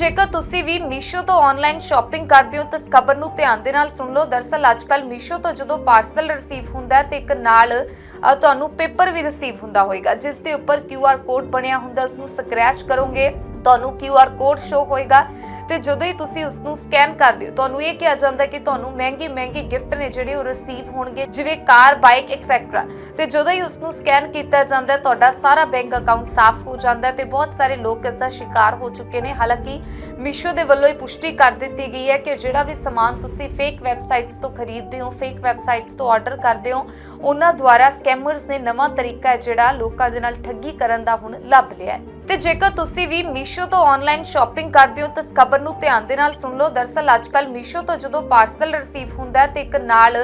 ਜੇਕਰ ਤੁਸੀਂ ਵੀ ਮੀਸ਼ੋ ਤੋਂ ਆਨਲਾਈਨ ਸ਼ਾਪਿੰਗ ਕਰਦੇ ਹੋ, ਤਾਂ ਇਸ ਖਬਰ ਨੂੰ ਧਿਆਨ ਦੇ ਨਾਲ ਸੁਣ ਲਓ। ਦਰਸਲ ਅੱਜਕੱਲ ਮੀਸ਼ੋ ਤੋਂ ਜਦੋਂ ਪਾਰਸਲ ਰਿਸੀਵ ਹੁੰਦਾ ਹੈ, ਤੇ ਇੱਕ ਨਾਲ ਤੁਹਾਨੂੰ ਪੇਪਰ ਵੀ ਰਿਸੀਵ ਹੁੰਦਾ ਹੋਏਗਾ। ਜਿਸ ਦੇ ਉੱਪਰ QR ਕੋਡ ਬਣਿਆ ਹੁੰਦਾ ਉਸ ਨੂੰ ਸਕ੍ਰੈਚ ਕਰੋਗੇ, ਤੁਹਾਨੂੰ QR ਕੋਡ ਸ਼ੋ ਹੋਏਗਾ। ਤੇ ਜਦੋਂ ਹੀ ਤੁਸੀਂ ਉਸ ਨੂੰ ਸਕੈਨ ਕਰਦੇ ਹੋ ਤੁਹਾਨੂੰ ਇਹ ਕਿਹਾ ਜਾਂਦਾ ਕਿ ਤੁਹਾਨੂੰ ਮਹਿੰਗੇ ਮਹਿੰਗੇ ਗਿਫਟ ਨੇ ਜਿਹੜੇ ਉਹ ਰਿਸੀਵ ਹੋਣਗੇ, ਜਿਵੇਂ ਕਾਰ ਬਾਈਕ ਐਕਸੈਟਰਾ ਤੇ ਜਦੋਂ ਹੀ ਉਸ ਨੂੰ ਸਕੈਨ ਕੀਤਾ ਜਾਂਦਾ, ਤੁਹਾਡਾ ਸਾਰਾ ਬੈਂਕ ਅਕਾਊਂਟ ਸਾਫ਼ ਹੋ ਜਾਂਦਾ ਹੈ ਤੇ ਬਹੁਤ ਸਾਰੇ ਲੋਕ ਇਸ ਦਾ ਸ਼ਿਕਾਰ ਹੋ ਚੁੱਕੇ ਨੇ। ਹਾਲਾਂਕਿ ਮੀਸ਼ੋ ਦੇ ਵੱਲੋਂ ਇਹ ਪੁਸ਼ਟੀ ਕਰ ਦਿੱਤੀ ਗਈ ਹੈ ਕਿ ਜਿਹੜਾ ਵੀ ਸਮਾਨ ਤੁਸੀਂ ਫੇਕ ਵੈਬਸਾਈਟਸ ਤੋਂ ਖਰੀਦਦੇ ਹੋ ਫੇਕ ਵੈਬਸਾਈਟਸ ਤੋਂ ਆਰਡਰ ਕਰਦੇ ਹੋ, ਉਹਨਾਂ ਦੁਆਰਾ ਸਕੈਮਰਸ ਨੇ ਨਵਾਂ ਤਰੀਕਾ ਜਿਹੜਾ ਲੋਕਾਂ ਦੇ ਨਾਲ ਠੱਗੀ ਕਰਨ ਦਾ ਹੁਣ ਲੱਭ ਲਿਆ ਹੈ। ਤੇ ਜੇਕਰ ਤੁਸੀਂ ਵੀ ਮੀਸ਼ੋ ਤੋਂ ਆਨਲਾਈਨ ਸ਼ਾਪਿੰਗ ਕਰਦੇ ਹੋ, ਤਾਂ ਇਸ ਖਬਰ ਨੂੰ ਧਿਆਨ ਦੇ ਨਾਲ ਸੁਣ ਲਓ। ਦਰਸਲ ਅੱਜਕੱਲ ਮੀਸ਼ੋ ਤੋਂ ਜਦੋਂ ਪਾਰਸਲ ਰਿਸੀਵ ਹੁੰਦਾ ਤੇ ਇੱਕ ਨਾਲ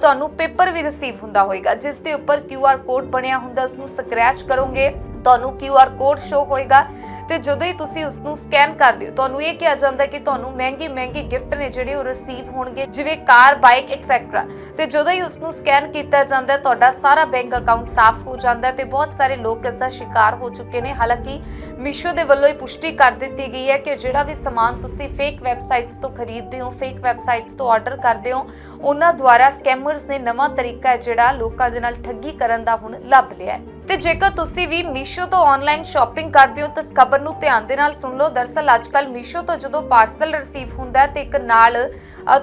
ਤੁਹਾਨੂੰ ਪੇਪਰ ਵੀ ਰਿਸੀਵ ਹੁੰਦਾ ਹੋਏਗਾ। ਜਿਸ ਦੇ ਉੱਪਰ QR ਕੋਡ ਬਣਿਆ ਹੁੰਦਾ ਉਸ ਨੂੰ ਸਕ੍ਰੈਚ ਕਰੋਗੇ, ਤੁਹਾਨੂੰ QR ਕੋਡ ਸ਼ੋ ਹੋਏਗਾ। ਤੇ ਜਦੋਂ ਹੀ ਤੁਸੀਂ ਉਸ ਨੂੰ ਸਕੈਨ ਕਰਦੇ ਹੋ ਤੁਹਾਨੂੰ ਇਹ ਕਿਹਾ ਜਾਂਦਾ ਕਿ ਤੁਹਾਨੂੰ ਮਹਿੰਗੇ ਮਹਿੰਗੇ ਗਿਫਟ ਨੇ ਜਿਹੜੇ ਉਹ ਰਿਸੀਵ ਹੋਣਗੇ, ਜਿਵੇਂ ਕਾਰ ਬਾਈਕ ਐਕਸੈਟਰਾ ਤੇ ਜਦੋਂ ਹੀ ਉਸ ਨੂੰ ਸਕੈਨ ਕੀਤਾ ਜਾਂਦਾ ਤੁਹਾਡਾ ਸਾਰਾ ਬੈਂਕ ਅਕਾਊਂਟ ਸਾਫ਼ ਹੋ ਜਾਂਦਾ ਹੈ ਤੇ ਬਹੁਤ ਸਾਰੇ ਲੋਕ ਇਸ ਦਾ ਸ਼ਿਕਾਰ ਹੋ ਚੁੱਕੇ ਨੇ। ਹਾਲਾਂਕਿ ਮੀਸ਼ੋ ਦੇ ਵੱਲੋਂ ਇਹ ਪੁਸ਼ਟੀ ਕਰ ਦਿੱਤੀ ਗਈ ਹੈ ਕਿ ਜਿਹੜਾ ਵੀ ਸਮਾਨ ਤੁਸੀਂ ਫੇਕ ਵੈਬਸਾਈਟਸ ਤੋਂ ਖਰੀਦਦੇ ਹੋ ਫੇਕ ਵੈਬਸਾਈਟਸ ਤੋਂ ਆਰਡਰ ਕਰਦੇ ਹੋ, ਉਹਨਾਂ ਦੁਆਰਾ ਸਕੈਮਰਸ ਨੇ ਨਵਾਂ ਤਰੀਕਾ ਜਿਹੜਾ ਲੋਕਾਂ ਦੇ ਨਾਲ ਠੱਗੀ ਕਰਨ ਦਾ ਹੁਣ ਲੱਭ ਲਿਆ ਹੈ। ਤੇ ਜੇਕਰ ਤੁਸੀਂ ਵੀ ਮੀਸ਼ੋ ਤੋਂ ਆਨਲਾਈਨ ਸ਼ਾਪਿੰਗ ਕਰਦੇ ਹੋ, ਤਾਂ ਇਸ ਖਬਰ ਨੂੰ ਧਿਆਨ ਦੇ ਨਾਲ ਸੁਣ ਲਓ। ਦਰਸਲ ਅੱਜਕੱਲ ਮੀਸ਼ੋ ਤੋਂ ਜਦੋਂ ਪਾਰਸਲ ਰਿਸੀਵ ਹੁੰਦਾ ਹੈ, ਤੇ ਇੱਕ ਨਾਲ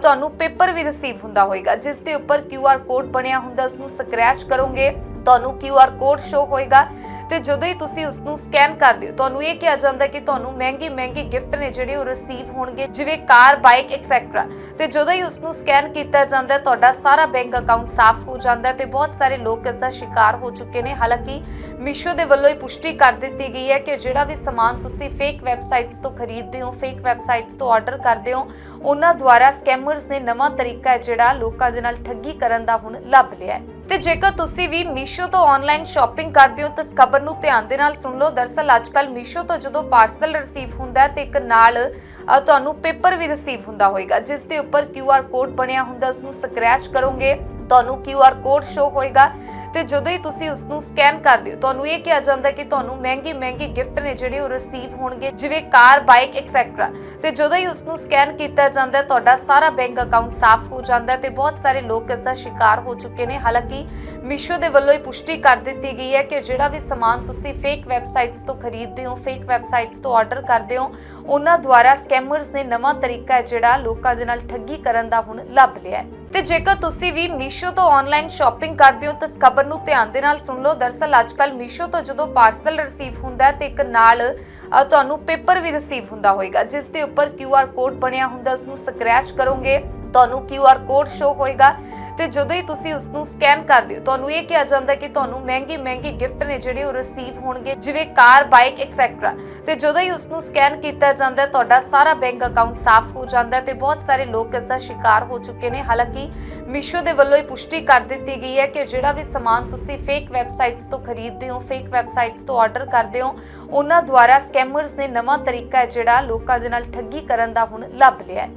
ਤੁਹਾਨੂੰ ਪੇਪਰ ਵੀ ਰਿਸੀਵ ਹੁੰਦਾ ਹੋਏਗਾ। ਜਿਸ ਦੇ ਉੱਪਰ QR ਕੋਡ ਬਣਿਆ ਹੁੰਦਾ ਉਸ ਨੂੰ ਸਕ੍ਰੈਚ ਕਰੋਗੇ, ਤੁਹਾਨੂੰ QR ਕੋਡ ਸ਼ੋ ਹੋਏਗਾ। ਤੇ ਜਦੋਂ ਹੀ ਤੁਸੀਂ ਉਸ ਨੂੰ ਸਕੈਨ ਕਰਦੇ ਹੋ ਤੁਹਾਨੂੰ ਇਹ ਕਿਹਾ ਜਾਂਦਾ ਕਿ ਤੁਹਾਨੂੰ ਮਹਿੰਗੇ ਮਹਿੰਗੇ ਗਿਫਟ ਨੇ ਜਿਹੜੇ ਉਹ ਰਿਸੀਵ ਹੋਣਗੇ, ਜਿਵੇਂ ਕਾਰ ਬਾਈਕ ਐਕਸੈਟਰਾ ਤੇ ਜਦੋਂ ਹੀ ਉਸ ਨੂੰ ਸਕੈਨ ਕੀਤਾ ਜਾਂਦਾ, ਤੁਹਾਡਾ ਸਾਰਾ ਬੈਂਕ ਅਕਾਊਂਟ ਸਾਫ਼ ਹੋ ਜਾਂਦਾ ਹੈ ਤੇ ਬਹੁਤ ਸਾਰੇ ਲੋਕ ਇਸ ਦਾ ਸ਼ਿਕਾਰ ਹੋ ਚੁੱਕੇ ਨੇ। ਹਾਲਾਂਕਿ ਮੀਸ਼ੋ ਦੇ ਵੱਲੋਂ ਇਹ ਪੁਸ਼ਟੀ ਕਰ ਦਿੱਤੀ ਗਈ ਹੈ ਕਿ ਜਿਹੜਾ ਵੀ ਸਮਾਨ ਤੁਸੀਂ ਫੇਕ ਵੈਬਸਾਈਟਸ ਤੋਂ ਖਰੀਦਦੇ ਹੋ ਫੇਕ ਵੈਬਸਾਈਟਸ ਤੋਂ ਆਰਡਰ ਕਰਦੇ ਹੋ, ਉਹਨਾਂ ਦੁਆਰਾ ਸਕੈਮਰਸ ਨੇ ਨਵਾਂ ਤਰੀਕਾ ਜਿਹੜਾ ਲੋਕਾਂ ਦੇ ਨਾਲ ਠੱਗੀ ਕਰਨ ਦਾ ਹੁਣ ਲੱਭ ਲਿਆ ਹੈ। ਤੇ ਜੇਕਰ ਤੁਸੀਂ ਵੀ ਮੀਸ਼ੋ ਤੋਂ ਆਨਲਾਈਨ ਸ਼ਾਪਿੰਗ ਕਰਦੇ ਹੋ, ਤਾਂ ਇਸ ਖਬਰ ਨੂੰ ਧਿਆਨ ਦੇ ਨਾਲ ਸੁਣ ਲਓ। ਦਰਸਲ ਅੱਜਕੱਲ ਮੀਸ਼ੋ ਤੋਂ ਜਦੋਂ ਪਾਰਸਲ ਰਿਸੀਵ ਹੁੰਦਾ ਤੇ ਇੱਕ ਨਾਲ ਤੁਹਾਨੂੰ ਪੇਪਰ ਵੀ ਰਿਸੀਵ ਹੁੰਦਾ ਹੋਏਗਾ। ਜਿਸ ਦੇ ਉੱਪਰ QR ਕੋਡ ਬਣਿਆ ਹੁੰਦਾ ਉਸ ਨੂੰ ਸਕ੍ਰੈਚ ਕਰੋਗੇ ਤੁਹਾਨੂੰ QR ਕੋਡ ਸ਼ੋ ਹੋਏਗਾ ਤੇ ਜਦੋਂ ਹੀ ਤੁਸੀਂ ਉਸ ਨੂੰ ਸਕੈਨ ਕਰਦੇ ਹੋ, ਤੁਹਾਨੂੰ ਇਹ ਕਿਹਾ ਜਾਂਦਾ ਕਿ ਤੁਹਾਨੂੰ ਮਹਿੰਗੇ ਮਹਿੰਗੇ ਗਿਫਟ ਨੇ ਜਿਹੜੇ ਉਹ ਰਿਸੀਵ ਹੋਣਗੇ, ਜਿਵੇਂ ਕਾਰ ਬਾਈਕ ਐਕਸੈਟਰਾ ਤੇ ਜਦੋਂ ਹੀ ਉਸ ਨੂੰ ਸਕੈਨ ਕੀਤਾ ਜਾਂਦਾ ਹੈ, ਤੁਹਾਡਾ ਸਾਰਾ ਬੈਂਕ ਅਕਾਊਂਟ ਸਾਫ਼ ਹੋ ਜਾਂਦਾ ਹੈ ਤੇ ਬਹੁਤ ਸਾਰੇ ਲੋਕ ਇਸ ਦਾ ਸ਼ਿਕਾਰ ਹੋ ਚੁੱਕੇ ਨੇ। ਹਾਲਾਂਕਿ ਮੀਸ਼ੋ ਦੇ ਵੱਲੋਂ ਇਹ ਪੁਸ਼ਟੀ ਕਰ ਦਿੱਤੀ ਗਈ ਹੈ ਕਿ ਜਿਹੜਾ ਵੀ ਸਮਾਨ ਤੁਸੀਂ ਫੇਕ ਵੈਬਸਾਈਟਸ ਤੋਂ ਖਰੀਦਦੇ ਹੋ ਫੇਕ ਵੈਬਸਾਈਟਸ ਤੋਂ ਆਰਡਰ ਕਰਦੇ ਹੋ, ਉਹਨਾਂ ਦੁਆਰਾ ਸਕੈਮਰਸ ਨੇ ਨਵਾਂ ਤਰੀਕਾ ਜਿਹੜਾ ਲੋਕਾਂ ਦੇ ਨਾਲ ਠੱਗੀ ਕਰਨ ਦਾ ਹੁਣ ਲੱਭ ਲਿਆ ਹੈ। ਤੇ ਜੇਕਰ ਤੁਸੀਂ ਵੀ ਮੀਸ਼ੋ ਤੋਂ ਆਨਲਾਈਨ ਸ਼ਾਪਿੰਗ ਕਰਦੇ ਹੋ, ਤਾਂ ਇਸ ਖਬਰ ਨੂੰ ਧਿਆਨ ਦੇ ਨਾਲ ਸੁਣ ਲਓ। ਦਰਸਲ ਅੱਜਕੱਲ ਮੀਸ਼ੋ ਤੋਂ ਜਦੋਂ ਪਾਰਸਲ ਰਿਸੀਵ ਹੁੰਦਾ ਹੈ, ਤੇ ਇੱਕ ਨਾਲ ਤੁਹਾਨੂੰ ਪੇਪਰ ਵੀ ਰਿਸੀਵ ਹੁੰਦਾ ਹੋਏਗਾ, ਜਿਸ ਦੇ ਉੱਪਰ QR ਕੋਡ ਬਣਿਆ ਹੁੰਦਾ ਉਸ ਨੂੰ ਸਕ੍ਰੈਚ ਕਰੋਗੇ। ਤੁਹਾਨੂੰ QR ਕੋਡ ਸ਼ੋ ਹੋਏਗਾ ਤੇ ਜਦੋਂ ਹੀ ਤੁਸੀਂ ਉਸ ਨੂੰ ਸਕੈਨ ਕਰਦੇ ਹੋ, ਤੁਹਾਨੂੰ ਇਹ ਕਿਹਾ ਜਾਂਦਾ ਕਿ ਤੁਹਾਨੂੰ ਮਹਿੰਗੇ ਮਹਿੰਗੇ ਗਿਫਟ ਨੇ ਜਿਹੜੇ ਉਹ ਰਿਸੀਵ ਹੋਣਗੇ, ਜਿਵੇਂ ਕਾਰ ਬਾਈਕ ਐਕਸੈਟਰਾ ਤੇ ਜਦੋਂ ਹੀ ਉਸ ਨੂੰ ਸਕੈਨ ਕੀਤਾ ਜਾਂਦਾ, ਤੁਹਾਡਾ ਸਾਰਾ ਬੈਂਕ ਅਕਾਊਂਟ ਸਾਫ਼ ਹੋ ਜਾਂਦਾ ਤੇ ਬਹੁਤ ਸਾਰੇ ਲੋਕ ਇਸ ਦਾ ਸ਼ਿਕਾਰ ਹੋ ਚੁੱਕੇ ਨੇ। ਹਾਲਾਂਕਿ ਮੀਸ਼ੋ ਦੇ ਵੱਲੋਂ ਇਹ ਪੁਸ਼ਟੀ ਕਰ ਦਿੱਤੀ ਗਈ ਹੈ ਕਿ ਜਿਹੜਾ ਵੀ ਸਮਾਨ ਤੁਸੀਂ ਫੇਕ ਵੈਬਸਾਈਟਸ ਤੋਂ ਖਰੀਦਦੇ ਹੋ ਫੇਕ ਵੈਬਸਾਈਟਸ ਤੋਂ ਆਰਡਰ ਕਰਦੇ ਹੋ, ਉਹਨਾਂ ਦੁਆਰਾ ਸਕੈਮਰਸ ਨੇ ਨਵਾਂ ਤਰੀਕਾ ਜਿਹੜਾ ਲੋਕਾਂ ਦੇ ਨਾਲ ਠੱਗੀ ਕਰਨ ਦਾ ਹੁਣ ਲੱਭ ਲਿਆ ਹੈ।